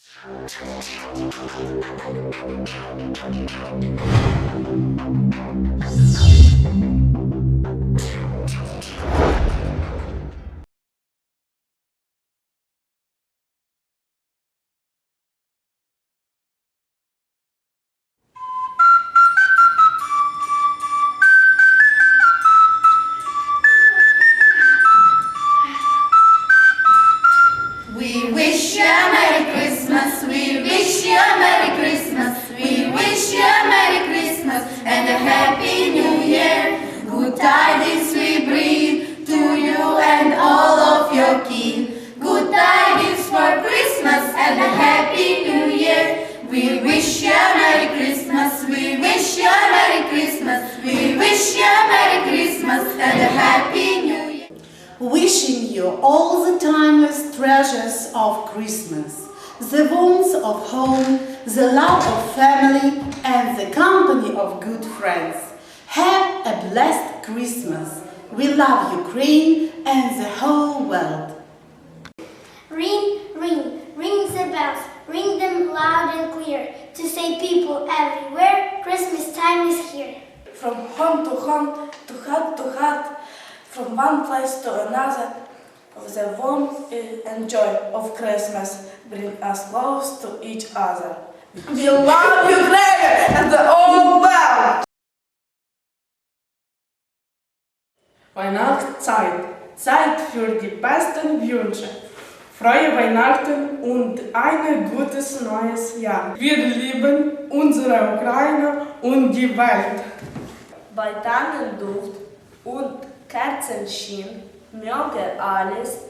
Thank you. Wishing you all the timeless treasures of Christmas, the warmth of home, the love of family, and the company of good friends. Have a blessed Christmas. We love Ukraine and the whole world. Ring, ring, ring the bells, ring them loud and clear to say people everywhere Christmas time is here. From home to home, to heart to heart, from one place to another, the warmth and joy of Christmas bring us close to each other. We love Ukraine and the whole world! Weihnachtszeit, Zeit für die besten Wünsche. Freie Weihnachten und ein gutes neues Jahr. Wir lieben unsere Ukraine und die Welt. Bei Tannenduft und Kerzenschein möge alles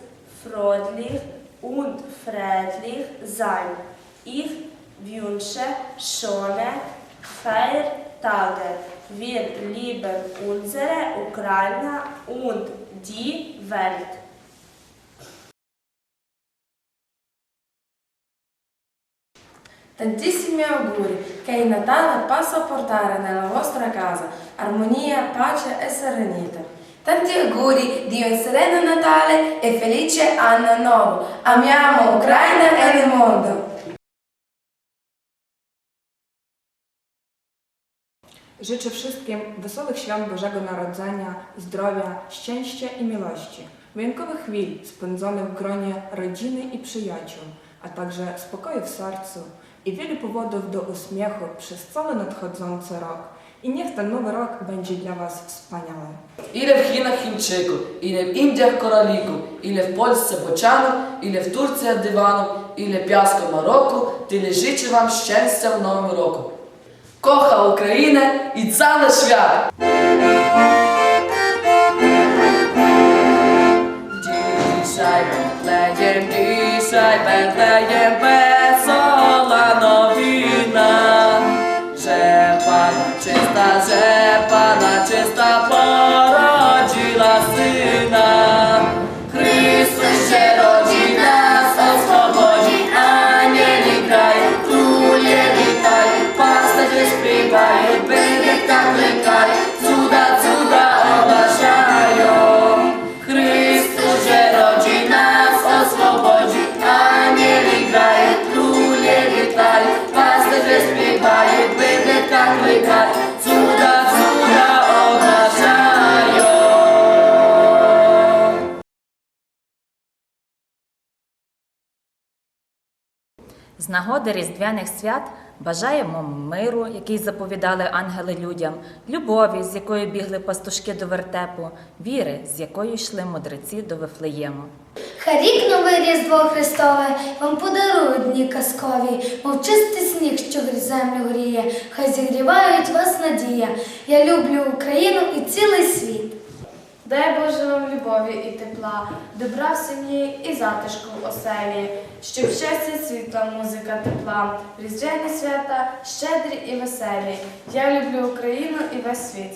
freundlich und friedlich sein. Ich wünsche schöne Feiertage. Wir lieben unsere Ukraine und die Welt. Tantissimi auguri, che il Natale possa portare nella vostra casa armonia, pace e serenità. Tanti auguri di un sereno Natale e felice anno nuovo. Amiamo Ucraina e il mondo. Życzę wszystkim wesołych świąt Bożego Narodzenia, zdrowia, szczęścia i miłości, wyjątkowych chwil spędzonych w gronie rodziny i przyjaciół, a także spokoju w sercu i wielu powodów do uśmiechu przez cały nadchodzący rok. I niech ten nowy rok będzie dla Was wspaniały. Ile в Chinach Chińczyków, ile w Indiach koralików, ile w Polsce bocianów, ile w Turcji dywanów, ile piasku Maroku, tyle życzę Wam szczęścia w nowym roku. Kocha Ukrainę i cały świat! Dzisiaj Betlejem, dzisiaj noche estás en З нагоди Різдвяних свят бажаємо миру, який заповідали ангели людям, любові, з якою бігли пастушки до вертепу, віри, з якою йшли мудреці до Вифлеєму. Хай рік новий Різдво Христове вам подарують дні казкові, мов чистий сніг, що землю гріє, хай зігрівають вас надія. Я люблю Україну і цілий світ. Дай Боже вам любові і тепла, добра в сім'ї і затишку в оселі, щоб щастя, світла, музика тепла, різдвяні свята, щедрі і веселі. Я люблю Україну і весь світ.